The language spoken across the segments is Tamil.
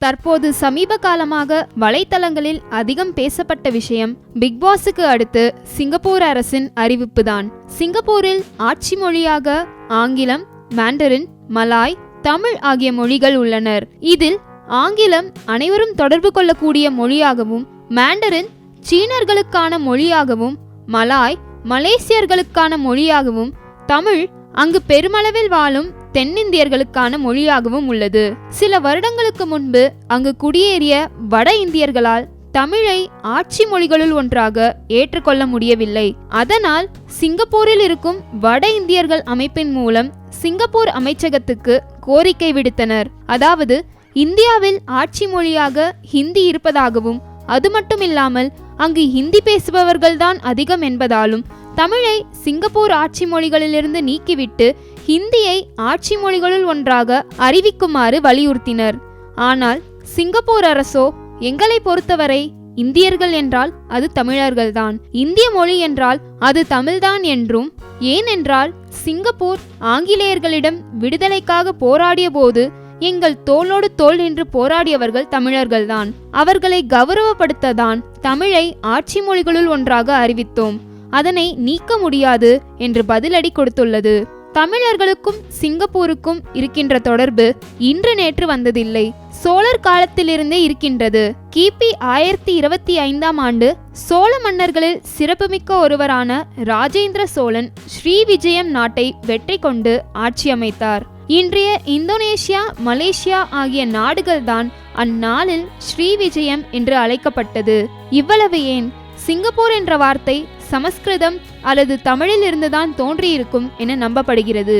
தற்போது சமீப காலமாக வலைத்தளங்களில் அதிகம் பேசப்பட்ட விஷயம் பிக் பாஸுக்கு அடுத்து சிங்கப்பூர் அரசின் அறிவிப்புதான் சிங்கப்பூரில் ஆட்சி மொழியாக ஆங்கிலம் மாண்டரின் மலாய் தமிழ் ஆகிய மொழிகள் உள்ளனர். இதில் ஆங்கிலம் அனைவரும் தொடர்பு கொள்ளக்கூடிய மொழியாகவும் மாண்டரின் சீனர்களுக்கான மொழியாகவும் மலாய் மலேசியர்களுக்கான மொழியாகவும் தமிழ் அங்கு பெருமளவில் வாழும் தென்னிந்தியர்களுக்கான மொழியாகவும் உள்ளது. சில வருடங்களுக்கு முன்பு அங்கு குடியேறிய வட இந்தியர்களால் தமிழை ஆட்சி மொழிகளுள் ஒன்றாக ஏற்றுக்கொள்ள முடியவில்லை. அதனால் சிங்கப்பூரில் இருக்கும் வட இந்தியர்கள் அமைப்பின் மூலம் சிங்கப்பூர் அமைச்சகத்துக்கு கோரிக்கை விடுத்தனர். அதாவது இந்தியாவில் ஆட்சி மொழியாக ஹிந்தி இருப்பதாகவும் அது மட்டுமில்லாமல் அங்கு ஹிந்தி பேசுபவர்கள்தான் அதிகம் என்பதாலும் தமிழை சிங்கப்பூர் ஆட்சி மொழிகளிலிருந்து நீக்கிவிட்டு ஹிந்தியை ஆட்சி மொழிகளுள் ஒன்றாக அறிவிக்குமாறு வலியுறுத்தினர். ஆனால் சிங்கப்பூர் அரசோ எங்களை பொறுத்தவரை இந்தியர்கள் என்றால் அது தமிழர்கள்தான் இந்திய மொழி என்றால் அது தமிழ்தான் என்றும் ஏனென்றால் சிங்கப்பூர் ஆங்கிலேயர்களிடம் விடுதலைக்காக போராடிய போது எங்கள் தோளோடு தோல் நின்று போராடியவர்கள் தமிழர்கள்தான் அவர்களை கௌரவப்படுத்ததான் தமிழை ஆட்சி மொழிகளுள் ஒன்றாக அறிவித்தோம். அதனை நீக்க முடியாது என்று பதிலடி கொடுத்துள்ளது. தமிழர்களுக்கும் சிங்கப்பூருக்கும் இருக்கின்ற தொடர்பு இன்று நேற்று வந்ததில்லை. சோழர் காலத்திலிருந்தே இருக்கின்றது. கிபி ஆயிரத்தி இருபத்தி ஐந்தாம் ஆண்டு சோழ மன்னர்களில் சிறப்புமிக்க ஒருவரான ராஜேந்திர சோழன் ஸ்ரீ விஜயம் நாட்டை வெற்றி கொண்டு ஆட்சி அமைத்தார். இன்றைய இந்தோனேஷியா மலேசியா ஆகிய நாடுகள்தான் அந்நாளில் ஸ்ரீ விஜயம் என்று அழைக்கப்பட்டது. இவ்வளவு ஏன்? சிங்கப்பூர் என்ற வார்த்தை சமஸ்கிருதம் அல்லது தமிழில் இருந்துதான் தோன்றியிருக்கும் என நம்பப்படுகிறது.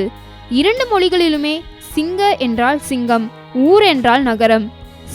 இரண்டு மொழிகளிலுமே சிங்க என்றால் சிங்கம் ஊர் என்றால் நகரம்.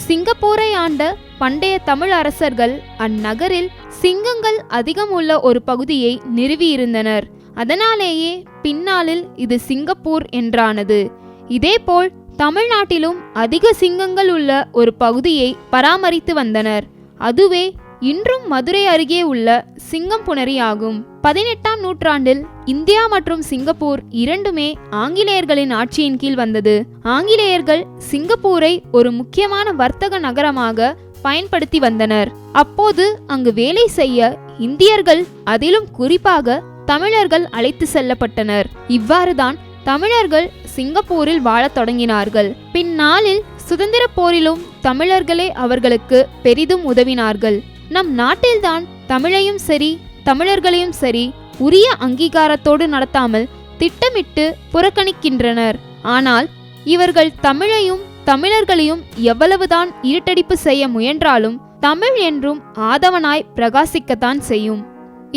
சிங்கப்பூரை ஆண்ட பண்டைய தமிழ் அரசர்கள் அந்நகரில் சிங்கங்கள் அதிகம் உள்ள ஒரு பகுதியை நிறுவியிருந்தனர். அதனாலேயே பின்னாளில் இது சிங்கப்பூர் என்றானது. இதேபோல் தமிழ்நாட்டிலும் அதிக சிங்கங்கள் உள்ள ஒரு பகுதியை பராமரித்து வந்தனர். அதுவே இன்றும் மதுரை அருகே உள்ள சிங்கம்புணரி ஆகும். பதினெட்டாம் நூற்றாண்டில் இந்தியா மற்றும் சிங்கப்பூர் இரண்டுமே ஆங்கிலேயர்களின் ஆட்சியின் கீழ் வந்தது. ஆங்கிலேயர்கள் சிங்கப்பூரை ஒரு முக்கியமான வர்த்தக நகரமாக பயன்படுத்தி வந்தனர். அப்போது அங்கு வேலை செய்ய இந்தியர்கள் அதிலும் குறிப்பாக தமிழர்கள் அழைத்து செல்லப்பட்டனர். இவ்வாறுதான் தமிழர்கள் சிங்கப்பூரில் வாழத் தொடங்கினார்கள். பின்னாளில் சுதந்திர போரிலும் தமிழர்களே அவர்களுக்கு பெரிதும் உதவினார்கள். நம் நாட்டில்தான் தமிழையும் சரி தமிழர்களையும் சரி உரிய அங்கீகாரத்தோடு நடத்தாமல் திட்டமிட்டு புறக்கணிக்கின்றனர். ஆனால் இவர்கள் தமிழையும் தமிழர்களையும் எவ்வளவுதான் இருட்டடிப்பு செய்ய முயன்றாலும் தமிழ் என்றும் ஆதவனாய் பிரகாசிக்கத்தான் செய்யும்.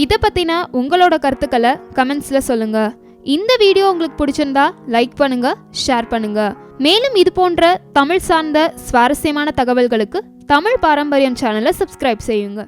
இதை பத்தின உங்களோட கருத்துக்களை கமெண்ட்ஸ்ல சொல்லுங்க. இந்த வீடியோ உங்களுக்கு பிடிச்சிருந்தா லைக் பண்ணுங்க ஷேர் பண்ணுங்க. மேலும் இது போன்ற தமிழ் சார்ந்த சுவாரஸ்யமான தகவல்களுக்கு தமிழ் பாரம்பரியம் சேனலை சப்ஸ்கிரைப் செய்யுங்க.